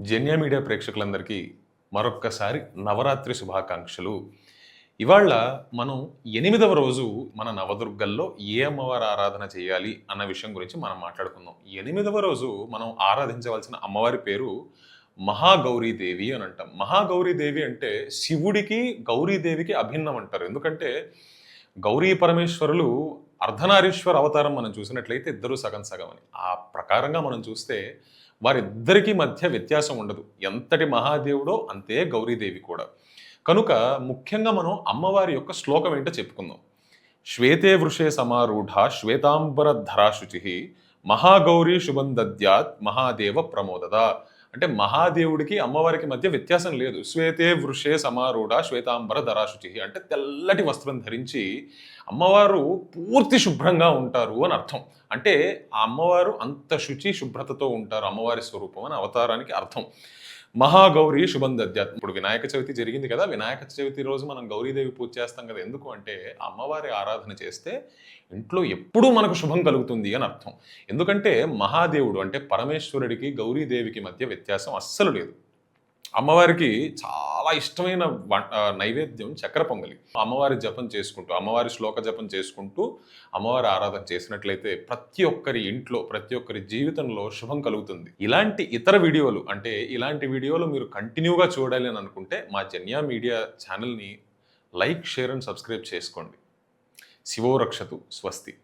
Janya media ప్రేక్షకులందరికీ మరొక్కసారి నవరాత్రి శుభాకాంక్షలు. ఇవాళ మనం ఎనిమిదవ రోజు మన నవదుర్గల్లో ఏ అమ్మవారి ఆరాధన చేయాలి అన్న విషయం గురించి మనం మాట్లాడుకుందాం. ఎనిమిదవ రోజు మనం ఆరాధించవలసిన అమ్మవారి పేరు మహాగౌరీదేవి అని అంటాం. మహాగౌరీదేవి అంటే శివుడికి గౌరీదేవికి అభిన్నం అంటారు. ఎందుకంటే గౌరీ పరమేశ్వరులు అర్ధనారీశ్వర అవతారం మనం చూసినట్లయితే ఇద్దరు సగం సగం అని. ఆ ప్రకారంగా మనం చూస్తే వారిద్దరికీ మధ్య వ్యత్యాసం ఉండదు. ఎంతటి మహాదేవుడో అంతే గౌరీదేవి కూడా. కనుక ముఖ్యంగా మనం అమ్మవారి యొక్క శ్లోకం ఏంటో చెప్పుకుందాం. శ్వేతే వృషే సమారూఢ శ్వేతాంబర ధరాశుచి మహాగౌరీ శుభం దద్యాత్ మహాదేవ ప్రమోదద. అంటే మహాదేవుడికి అమ్మవారికి మధ్య వ్యత్యాసం లేదు. శ్వేతే వృషే సమారూఢ శ్వేతాంబర ధరాశుచి అంటే తెల్లటి వస్త్రం ధరించి అమ్మవారు పూర్తి శుభ్రంగా ఉంటారు అని అర్థం. అంటే ఆ అమ్మవారు అంత శుచి శుభ్రతతో ఉంటారు అమ్మవారి స్వరూపం అని అవతారానికి అర్థం. మహాగౌరీ శుభం దద్యాత్ ఇప్పుడు వినాయక చవితి జరిగింది కదా. వినాయక చవితి రోజు మనం గౌరీదేవి పూజ చేస్తాం కదా. ఎందుకు అంటే అమ్మవారి ఆరాధన చేస్తే ఇంట్లో ఎప్పుడూ మనకు శుభం కలుగుతుంది అని అర్థం. ఎందుకంటే మహాదేవుడు అంటే పరమేశ్వరుడికి గౌరీదేవికి మధ్య వ్యత్యాసం అస్సలు లేదు. అమ్మవారికి చాలా ఇష్టమైన నైవేద్యం చక్కెర పొంగలి. అమ్మవారి జపం చేసుకుంటూ అమ్మవారి శ్లోక జపం చేసుకుంటూ అమ్మవారి ఆరాధన చేసినట్లయితే ప్రతి ఒక్కరి ఇంట్లో ప్రతి ఒక్కరి జీవితంలో శుభం కలుగుతుంది. ఇలాంటి ఇతర వీడియోలు అంటే ఇలాంటి వీడియోలు మీరు కంటిన్యూగా చూడాలి అని అనుకుంటే మా జన్యా మీడియా ఛానల్ని లైక్ షేర్ అండ్ సబ్స్క్రైబ్ చేసుకోండి. శివో రక్షతు స్వస్తి.